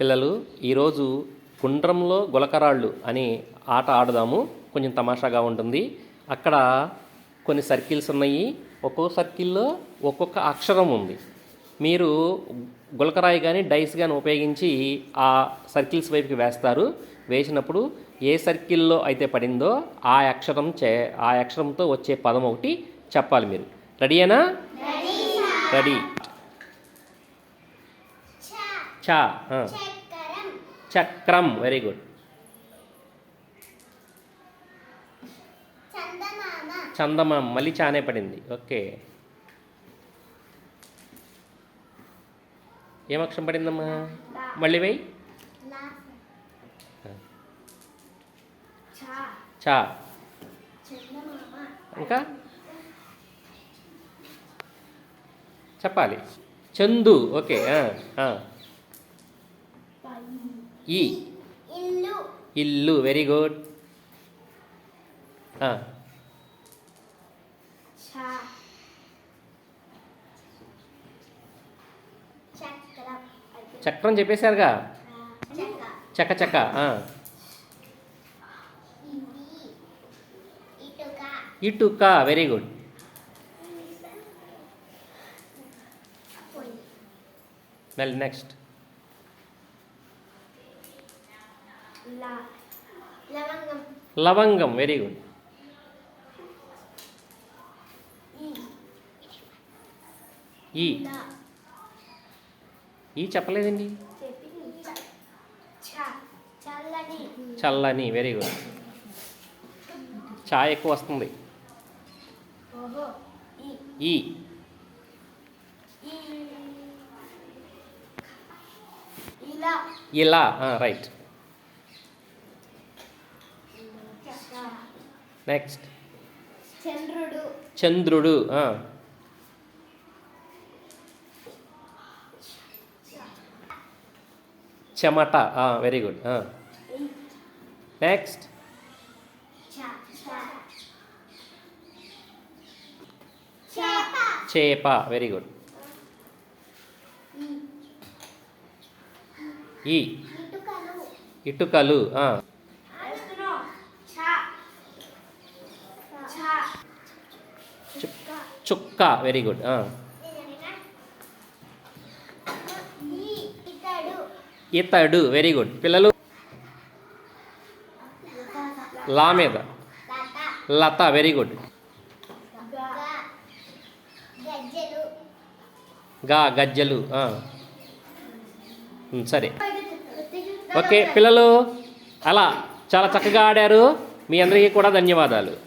పిల్లలు ఈరోజు గుండ్రంలో గులకరాళ్ళు అనే ఆట ఆడదాము. కొంచెం తమాషాగా ఉంటుంది. అక్కడ కొన్ని సర్కిల్స్ ఉన్నాయి. ఒక్కో సర్కిల్లో ఒక్కొక్క అక్షరం ఉంది. మీరు గులకరాయి కానీ డైస్ కానీ ఉపయోగించి ఆ సర్కిల్స్ వైపుకి వేస్తారు. వేసినప్పుడు ఏ సర్కిల్లో అయితే పడిందో ఆ అక్షరం చే ఆ అక్షరంతో వచ్చే పదం ఒకటి చెప్పాలి మీరు. రెడీయేనా రెడీ చా. చక్రం. చక్రం. వెరీ గుడ్ చందమామ. చందమామ. మళ్ళీ చానే పడింది. ఓకే. ఏం అక్షరం పడిందమ్మా? మళ్ళీ వెయ్యి చా. చా. చందమామ. ఇంకా? చెప్పాలి. చందు. ఓకే. ఆ, ఆ. ఈ. ఇల్లు. వెరీ గుడ్ చక్రం. చెప్పేశారుగా? చక్క చక్క ఇటుక. వెరీ గుడ్ మళ్ళీ నెక్స్ట్ లవంగం. వెరీ గుడ్ ఈ. ఈ. చెప్పలేదండి. చల్లని. వెరీ గుడ్ చాయ్ ఎక్కువ వస్తుంది. ఈ. ఇలా. రైట్ చక్క నెక్స్ట్ చంద్రుడు. చంద్రుడు. చెమట వెరీ గుడ్ నెక్స్ట్ చేప వెరీ గుడ్ ఈ. ఇటుకలు ఇటుకలు ఆ. ఆడుతున్నాం చ చ చుక్క వెరీ గుడ్ ఇతడు. వెరీ గుడ్ పిల్లలు? లా మీద. లత వెరీ గుడ్ గ. గజ్జెలు. సరే. ఓకే పిల్లలు అలా చాలా చక్కగా ఆడారు. మీ అందరికీ కూడా ధన్యవాదాలు.